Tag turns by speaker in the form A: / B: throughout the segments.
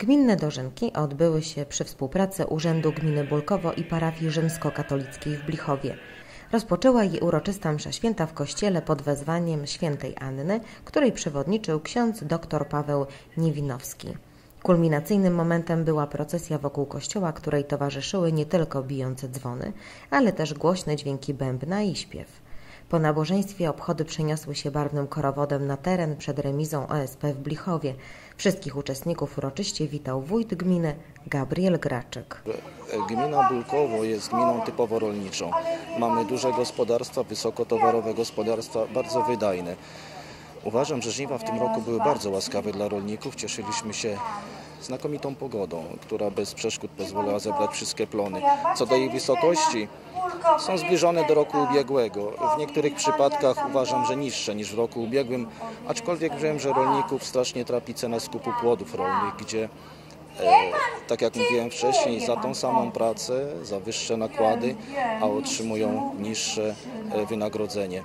A: Gminne dożynki odbyły się przy współpracy Urzędu Gminy Bulkowo i parafii rzymskokatolickiej w Blichowie. Rozpoczęła je uroczysta msza święta w kościele pod wezwaniem świętej Anny, której przewodniczył ksiądz dr Paweł Niewinowski. Kulminacyjnym momentem była procesja wokół kościoła, której towarzyszyły nie tylko bijące dzwony, ale też głośne dźwięki bębna i śpiew. Po nabożeństwie obchody przeniosły się barwnym korowodem na teren przed remizą OSP w Blichowie. Wszystkich uczestników uroczyście witał wójt gminy Gabriel Graczyk.
B: Gmina Bulkowo jest gminą typowo rolniczą. Mamy duże gospodarstwa, wysokotowarowe gospodarstwa, bardzo wydajne. Uważam, że żniwa w tym roku były bardzo łaskawe dla rolników. Cieszyliśmy się znakomitą pogodą, która bez przeszkód pozwoliła zebrać wszystkie plony. Co do jej wysokości, są zbliżone do roku ubiegłego. W niektórych przypadkach uważam, że niższe niż w roku ubiegłym, aczkolwiek wiem, że rolników strasznie trapi cena skupu płodów rolnych, gdzie e, tak jak mówiłem wcześniej, za tą samą pracę, za wyższe nakłady, a otrzymują niższe e, wynagrodzenie.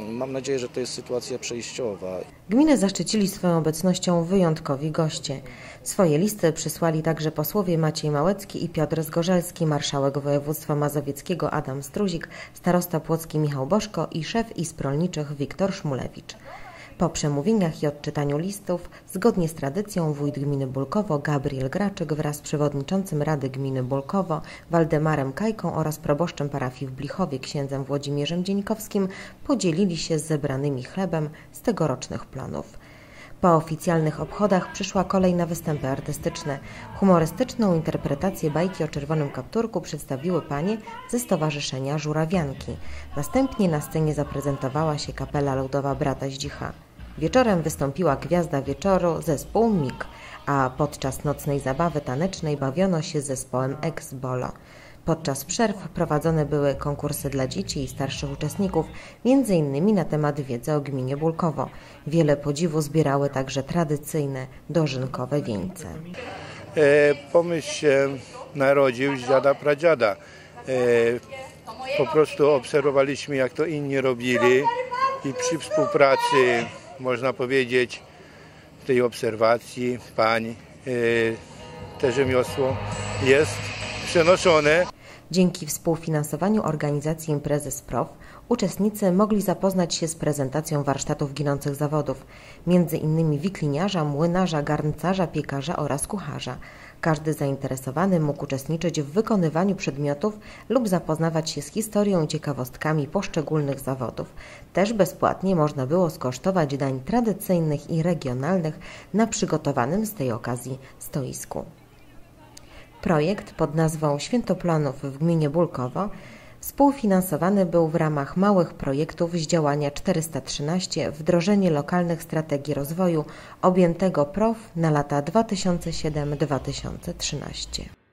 B: Mam nadzieję, że to jest sytuacja przejściowa.
A: Gminę zaszczycili swoją obecnością wyjątkowi goście. Swoje listy przysłali także posłowie Maciej Małecki i Piotr Zgorzelski, marszałek województwa mazowieckiego Adam Struzik, starosta płocki Michał Boszko i szef izb rolniczych Wiktor Szmulewicz. Po przemówieniach i odczytaniu listów, zgodnie z tradycją wójt gminy Bulkowo Gabriel Graczyk wraz z przewodniczącym Rady Gminy Bulkowo Waldemarem Kajką oraz proboszczem parafii w Blichowie księdzem Włodzimierzem Dzieńkowskim podzielili się z zebranymi chlebem z tegorocznych planów. Po oficjalnych obchodach przyszła kolej na występy artystyczne. Humorystyczną interpretację bajki o czerwonym kapturku przedstawiły panie ze Stowarzyszenia Żurawianki. Następnie na scenie zaprezentowała się kapela ludowa Brata Zdzicha. Wieczorem wystąpiła gwiazda wieczoru zespół MIG, a podczas nocnej zabawy tanecznej bawiono się z zespołem Ex Bolo. Podczas przerw prowadzone były konkursy dla dzieci i starszych uczestników, między innymi na temat wiedzy o gminie Bulkowo. Wiele podziwu zbierały także tradycyjne dożynkowe wieńce.
C: E, pomysł się narodził z dziada pradziada. E, po prostu obserwowaliśmy jak to inni robili i przy współpracy można powiedzieć, tej obserwacji pań e, te rzemiosło jest przenoszone.
A: Dzięki współfinansowaniu organizacji imprezy SPROW uczestnicy mogli zapoznać się z prezentacją warsztatów ginących zawodów, między innymi wikliniarza, młynarza, garncarza, piekarza oraz kucharza. Każdy zainteresowany mógł uczestniczyć w wykonywaniu przedmiotów lub zapoznawać się z historią i ciekawostkami poszczególnych zawodów. Też bezpłatnie można było skosztować dań tradycyjnych i regionalnych na przygotowanym z tej okazji stoisku. Projekt pod nazwą Świętoplanów w gminie Bulkowo współfinansowany był w ramach małych projektów z działania 413 wdrożenie lokalnych strategii rozwoju objętego PROW na lata 2007-2013.